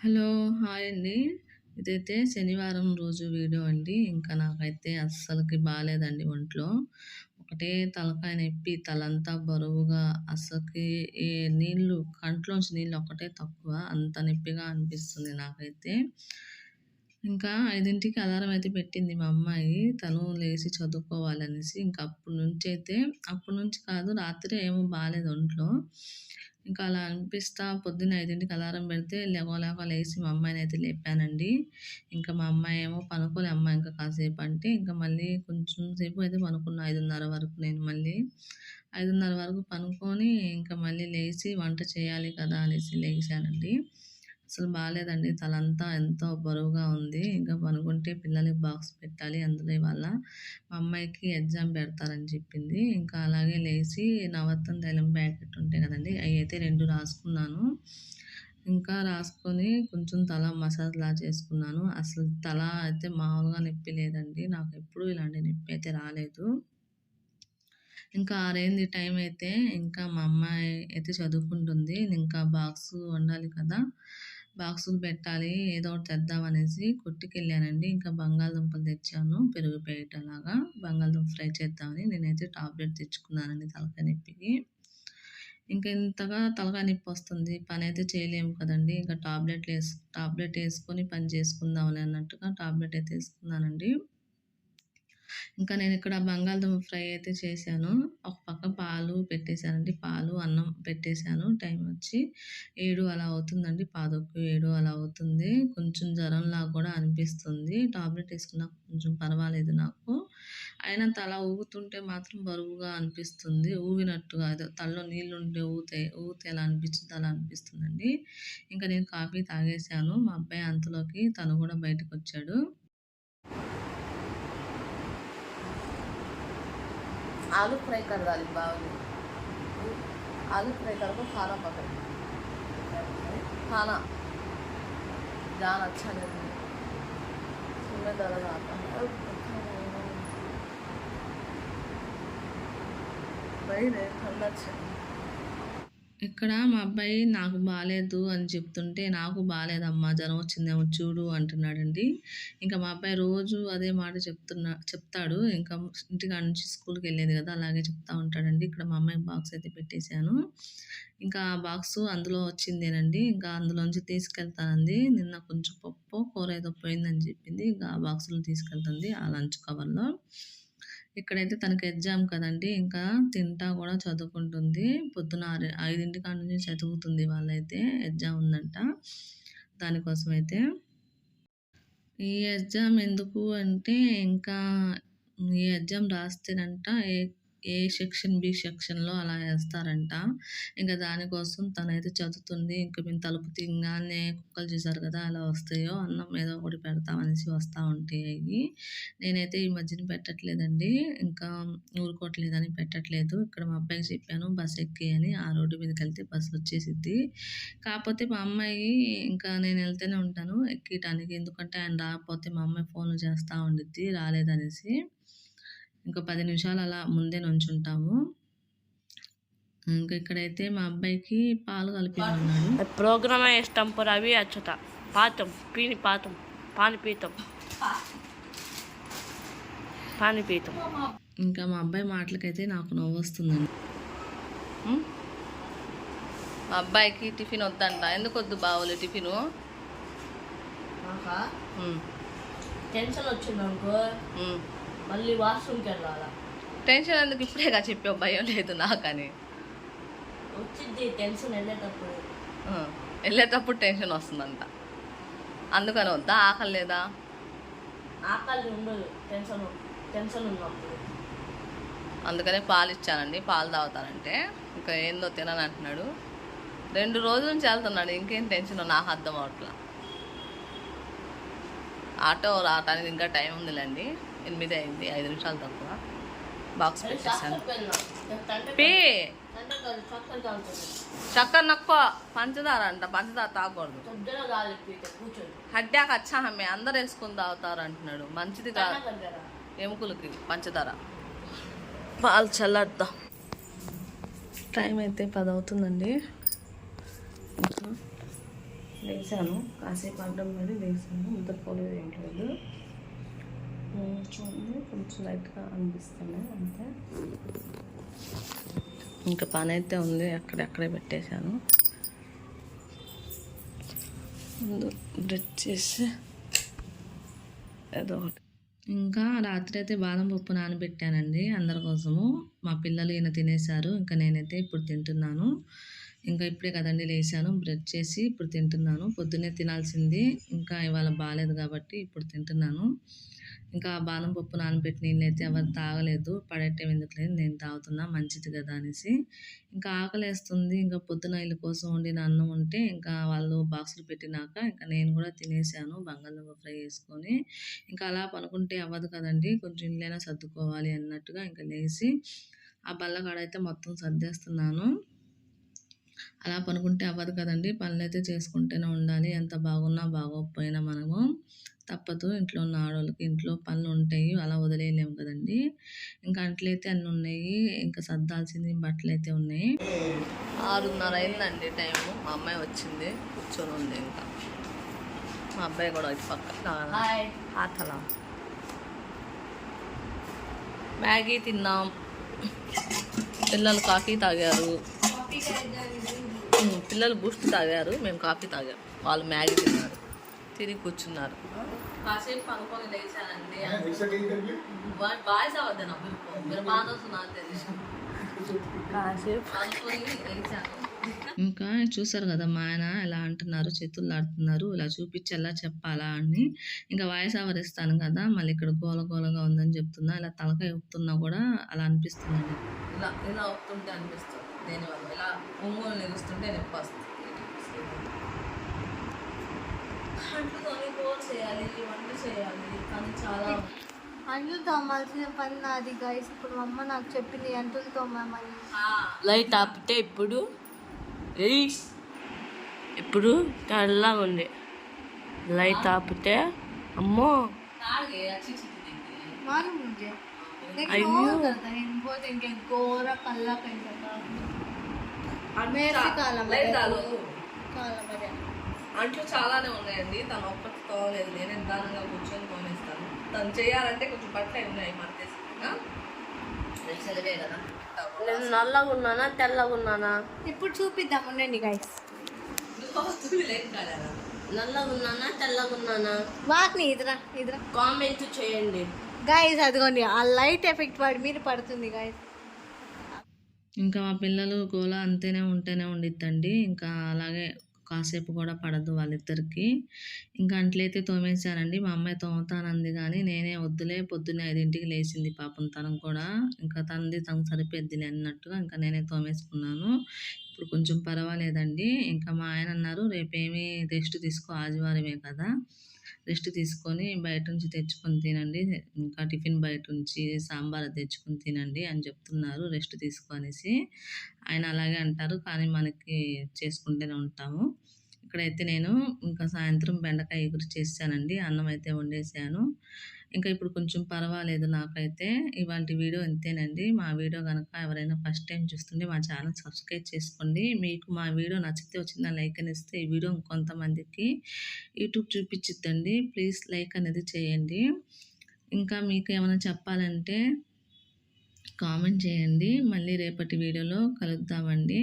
Hello hi అండి. ఇదైతే శనివారం రోజు వీడియో అండి. ఇంకా నాకైతే అస్సలకి బాగాలేదండి ఒంట్లో. ఒకటే తలకాయ నొప్పి తలంతా బరువుగా అస్సలకి ఏ నీళ్ళు కంట్లోంచి నీళ్ళు ఒకటే తక్కువ అంత నొప్పిగా అనిపిస్తుంది నాకైతే. ఇంకా ఐదింటికి అలారం అయితే పెట్టింది మా అమ్మాయి. తను లేచి చదువుకోవాలనేసి ఇంకా అప్పటి నుంచి అయితే అప్పటి నుంచి కాదు రాత్రి ఏమో బాగాలేదు ఒంట్లో. ఇంకా అలా అనిపిస్తా పొద్దున్న ఐదింటికి అలారం పెడితే లేవలేక లేచి మా అమ్మాయిని అయితే లేపానండి. ఇంకా మా అమ్మాయి ఏమో పనుకోలే అమ్మ ఇంకా కాసేపు అంటే ఇంకా మళ్ళీ కొంచెం సేపు అయితే పనుకున్నా ఐదున్నర వరకు నేను మళ్ళీ. ఐదున్నర వరకు పనుకొని ఇంకా మళ్ళీ లేచి వంట చేయాలి కదా అనేసి లేచానండి. అసలు బాగాలేదండి తలంతా ఎంతో బరువుగా ఉంది. ఇంకా పనుకుంటే పిల్లలకి బాక్స్ పెట్టాలి అందులో ఇవాళ. మా అమ్మాయికి ఎగ్జామ్ పెడతారని చెప్పింది. ఇంకా అలాగే లేచి నవత్తం తైలం ప్యాకెట్ ఉంటాయి కదండి అవి అయితే రెండు రాసుకున్నాను. ఇంకా రాసుకొని కొంచెం తల మసాజ్లా చేసుకున్నాను. అసలు తల అయితే మామూలుగా నొప్పి లేదండి. నాకు ఎప్పుడు ఇలాంటి నొప్పి అయితే రాలేదు. ఇంకా ఆరైంది టైం అయితే. ఇంకా మా అమ్మాయి అయితే చదువుకుంటుంది. ఇంకా బాక్స్ వండాలి కదా. బాక్సులు పెట్టాలి ఏదో ఒకటి తెద్దామనేసి కొట్టుకెళ్ళానండి. ఇంకా బంగాళదుంపలు తెచ్చాను పెరుగు పేయటలాగా బంగాళదుంప ఫ్రై చేద్దామని నేనైతే టాబ్లెట్ తెచ్చుకున్నానండి తలకాయ నొప్పికి. ఇంకా ఇంతగా తలకాయ నొప్పి వస్తుంది పని అయితే చేయలేము కదండి. ఇంకా టాబ్లెట్లు వేసు టాబ్లెట్ వేసుకొని పని చేసుకుందాంలే అన్నట్టుగా టాబ్లెట్ అయితే వేసుకున్నానండి. ఇంకా నేను ఇక్కడ బంగాళదుంప ఫ్రై అయితే చేశాను. ఒక పక్క పాలు పెట్టేశానండి. పాలు అన్నం పెట్టేశాను. టైం వచ్చి ఏడు అలా అవుతుందండి. పాదొక్కు ఏడు అలా అవుతుంది. కొంచెం జ్వరంలా కూడా అనిపిస్తుంది. టాబ్లెట్ వేసుకున్నా కొంచెం పర్వాలేదు నాకు. అయినా తల ఊగుతుంటే మాత్రం బరువుగా అనిపిస్తుంది. ఊగినట్టుగా అదే తలలో నీళ్ళు ఉంటే ఊతే ఊతే ఎలా అనిపించింది అలా అనిపిస్తుందండి. ఇంకా నేను కాఫీ తాగేశాను. మా అబ్బాయి అంతలోకి తను కూడా బయటకు వచ్చాడు आलू फ्राई कर डाली बावली आलू फ्राई कर को खाना पकड़ खाना जान अच्छा नहीं है सुनने दर्द आता है भाई रे ठंडा अच्छा ఇక్కడ మా అబ్బాయి నాకు బాగాలేదు అని చెప్తుంటే నాకు బాగాలేదమ్మా జ్వరం వచ్చిందేమో చూడు అంటున్నాడండి. ఇంకా మా అబ్బాయి రోజు అదే మాట చెప్తున్నా చెప్తాడు. ఇంకా ఇంటికాడ నుంచి స్కూల్కి వెళ్ళేది కదా అలాగే చెప్తా ఉంటాడండి. ఇక్కడ మా అమ్మాయి బాక్స్ అయితే పెట్టేశాను. ఇంకా ఆ బాక్స్ అందులో వచ్చిందేనండి. ఇంకా అందులోంచి తీసుకెళ్తానండి నిన్న కొంచెం పప్పు కూర ఏదో పోయిందని చెప్పింది. ఇంకా ఆ బాక్స్లో తీసుకెళ్తుంది ఆ లంచ్ కవర్లో. ఇక్కడైతే తనకి ఎగ్జామ్ కదండి ఇంకా తింటా కూడా చదువుకుంటుంది. పొద్దున ఆరు ఐదింటి కాడ నుంచి చదువుతుంది వాళ్ళైతే ఎగ్జామ్ ఉందంట. దానికోసం అయితే ఈ ఎగ్జామ్ ఎందుకు అంటే ఇంకా ఈ ఎగ్జామ్ రాస్తేనంట ఏ ఏ సెక్షన్ బి సెక్షన్లో అలా వేస్తారంట ఇంకా దానికోసం తనైతే చదువుతుంది. ఇంకా మేము తలుపు తింగానే కుక్కలు చూసారు కదా అలా వస్తాయో అన్నం ఏదో ఒకటి పెడతామనేసి వస్తూ ఉంటాయి. అవి నేనైతే ఈ మధ్యన పెట్టట్లేదండి. ఇంకా ఊరుకోవట్లేదని పెట్టట్లేదు. ఇక్కడ మా అబ్బాయికి చెప్పాను బస్ ఎక్కి అని ఆ రోడ్డు మీదకి వెళ్తే బస్సు వచ్చేసిద్ది. కాకపోతే మా అమ్మాయి ఇంకా నేను వెళ్తూనే ఉంటాను ఎక్కటానికి ఎందుకంటే ఆయన రాకపోతే మా అమ్మాయి ఫోన్ చేస్తూ ఉండిద్ది రాలేదనేసి. ఇంకా పది నిమిషాలు అలా ముందే నుంచుంటాము. ఇంకా ఇక్కడైతే మా అబ్బాయికి పాలు కలిపి ఉన్నాడు ప్రోగ్రామ్ ఇష్టం అవి అచ్చుత. పాతం పీని పాతం పాని పీతం. పాని పీతం. ఇంకా మా అబ్బాయి మాటలకైతే నాకు నవ్వు వస్తుందండి. మా అబ్బాయికి టిఫిన్ వద్దంట. ఎందుకు వద్దు బావులు టిఫిను? టెన్షన్ వచ్చింది అనుకో. మళ్ళీ వాష్రూమ్కి వెళ్ళాలా? టెన్షన్ ఎందుకు? ఇప్పుడేగా చెప్పావు భయం లేదు నాకని. వచ్చింది టెన్షన్ వెళ్ళేటప్పుడు. వెళ్ళేటప్పుడు టెన్షన్ వస్తుందంట. అందుకని వద్దా? ఆకలి లేదా? ఆకలి ఉండదు టెన్షన్ టెన్షన్ ఉన్నప్పుడు. అందుకనే పాలు ఇచ్చానండి పాలు తాగుతానంటే. ఇంకా ఏందో తినని అంటున్నాడు. రెండు రోజుల నుంచి వెళ్తున్నాడు ఇంకేం టెన్షన్ నాకు అర్థం అవట్లా. ఆటో రావటానికి ఇంకా టైం ఉందిలేండి. ఎనిమిది అయింది ఐదు నిమిషాలు తక్కువ. బాక్స్ పెట్టేసాను పే. చక్కెర నక్కువ. పంచదార అంట పంచదార తాగకూడదు. హడ్డాక అచ్చా హమ్మే అందరు వేసుకుని తాగుతారు అంటున్నాడు. మంచిది కాదు. ఎముకలకి పంచదార. పాలు చల్లద్దా టైం అయితే పది అవుతుందండి లేచాను. కాసేపు అడ్డం పడి లేచాను. నిద్రపోలేదు ఏం లేదు. ఉమ్, కొంచెం లైట్గా అనిపిస్తుంది అంతే. ఇంకా పని అయితే ఉంది అక్కడెక్కడే పెట్టేశాను. ముందు బ్రష్ చేసి ఏదో ఒకటి. ఇంకా రాత్రి అయితే బాదం పప్పు నానబెట్టానండి అందరి కోసము. మా పిల్లలు ఈయన తినేశారు ఇంకా నేనైతే ఇప్పుడు తింటున్నాను. ఇంకా ఇప్పుడే కదండి లేచాను బ్రష్ చేసి ఇప్పుడు తింటున్నాను. పొద్దున్నే తినాల్సింది ఇంకా ఇవాళ బాగాలేదు కాబట్టి ఇప్పుడు తింటున్నాను. ఇంకా బాదం పప్పు నానబెట్టి నీళ్ళు అయితే ఎవరు తాగలేదు పడేయటం ఎందుకు లేదు నేను తాగుతున్నా మంచిది కదా అనేసి. ఇంకా ఆకలేస్తుంది ఇంకా పొద్దున వీళ్ళ కోసం వండిన అన్నం ఉంటే ఇంకా వాళ్ళు బాక్సులు పెట్టినాక ఇంకా నేను కూడా తినేసాను బంగాళదుంప ఫ్రై చేసుకొని. ఇంకా అలా పనుకుంటే అవ్వదు కదండి కొంచెం ఇల్లైనా సర్దుకోవాలి అన్నట్టుగా ఇంకా లేచి ఆ బల్లకాడ అయితే మొత్తం సర్దేస్తున్నాను. అలా పనుకుంటే అవ్వదు కదండి పనులు అయితే చేసుకుంటూనే ఉండాలి ఎంత బాగున్నా బాగోకపోయినా మనము. తప్పదు. ఇంట్లో ఉన్న ఆడవాళ్ళకి ఇంట్లో పనులు ఉంటాయి అలా వదిలేయలేము కదండి. ఇంకా అంట్లయితే అన్నీ ఉన్నాయి ఇంకా సర్దాల్సింది బట్టలు అయితే ఉన్నాయి. ఆరున్నర అయిందండి టైము. మా అమ్మాయి వచ్చింది. కూర్చొని ఉంది ఇంకా. మా అబ్బాయి కూడా ఇటు పక్క. ఆతల. మ్యాగీ తిన్నాం. పిల్లలు కాఫీ తాగారు. పిల్లలు బూస్ట్ తాగారు. మేము కాఫీ తాగాం. వాళ్ళు మ్యాగీ తిన్నారు. తిరిగి కూర్చున్నారు. కాసేపు పనుకొని లేచానండి. బాయ్స్ అవద్దు నా మీరు బాగా వస్తున్నారు తెలుసు కాసేపు. పనుకొని లేచాను. ఇంకా చూసారు కదా మా ఆయన ఎలా అంటున్నారు చేతులు ఆడుతున్నారు ఇలా చూపించి ఎలా చెప్పాలా అని. ఇంకా వాయిస్ ఓవర్ ఇస్తాను కదా మళ్ళీ ఇక్కడ గోల గోలగా ఉందని చెప్తున్నా ఇలా తలకాయ ఊపుతున్నా కూడా అలా అనిపిస్తుందండి. ఇలా ఇలా ఊపుతుంటే అనిపిస్తుంది. దేనివల్ల? ఇలా ఒంగోలు నిలుస్తుంటే నొప్పి వస్తుంది. అంట్లు కొనుక్కోవాలి చేయాలి తోమాల్సిన పని నాది గైస్ ఇప్పుడు మా అమ్మ నాకు చెప్పింది అంట్లు తోమని లైట్ ఆపితే ఇప్పుడు ఇప్పుడు తెల్లగా ఉంది. లైట్ ఆపితే అమ్మో. అయ్యో. పోతే ఇంకే ఘోర కల్లా పెంచ కాలం కాలం అంట్లు చాలానే ఉన్నాయండి. తను ఒక్కటి తోలేదు. నేను నిదానంగా కూర్చొని తోనేస్తాను తను చేయాలంటే కొంచెం బట్టలు ఉన్నాయి కదా. నేను నల్లగా ఉన్నానా తెల్లగా ఉన్నానా? ఇప్పుడు చూపిద్దాం ఉండండి గైస్ నల్లగా ఉన్నానా తెల్లగా ఉన్నానా? వాటిని ఇదిరా ఇదిరా. కామెంట్ చేయండి. గైస్ అదిగోండి ఆ లైట్ ఎఫెక్ట్ వాడి మీద పడుతుంది గైస్ ఇంకా మా పిల్లలు గోల అంతేనే ఉంటేనే ఉండిద్దండి. ఇంకా అలాగే కాసేపు కూడా పడదు వాళ్ళిద్దరికి. ఇంకా అంట్లయితే తోమేశానండి మా అమ్మాయి తోముతానంది కానీ నేనే వద్దులే పొద్దున్నే ఐదింటికి లేచింది పాపం తనం కూడా. ఇంకా తనది తనకు సరిపోద్దిలే అన్నట్టుగా ఇంకా నేనే తోమేసుకున్నాను. ఇప్పుడు కొంచెం పర్వాలేదండి. ఇంకా మా ఆయన అన్నారు రేపేమీ రెస్ట్ తీసుకో ఆదివారమే కదా. రెస్ట్ తీసుకొని బయట నుంచి తెచ్చుకొని తినండి. ఇంకా టిఫిన్ బయట నుంచి సాంబార్ తెచ్చుకొని తినండి అని చెప్తున్నారు. రెస్ట్ తీసుకొనేసి ఆయన అలాగే అంటారు. కానీ మనకి చేసుకుంటూనే ఉంటాము. ఇక్కడైతే నేను ఇంకా సాయంత్రం బెండకాయ ఎగురు చేశానండి. అన్నం అయితే వండేసాను. ఇంకా ఇప్పుడు కొంచెం పర్వాలేదు నాకైతే. ఇవాళ వీడియో ఇంతేనండి. మా వీడియో కనుక ఎవరైనా ఫస్ట్ టైం చూస్తుంటే మా ఛానల్ సబ్స్క్రైబ్ చేసుకోండి. మీకు మా వీడియో నచ్చితే వచ్చిన లైక్ అని ఇస్తే ఈ వీడియో ఇంకొంతమందికి యూట్యూబ్ చూపించిద్దండి ప్లీజ్ లైక్ అనేది చేయండి. ఇంకా మీకు ఏమైనా చెప్పాలంటే కామెంట్ చేయండి. మళ్ళీ రేపటి వీడియోలో కలుద్దామండి.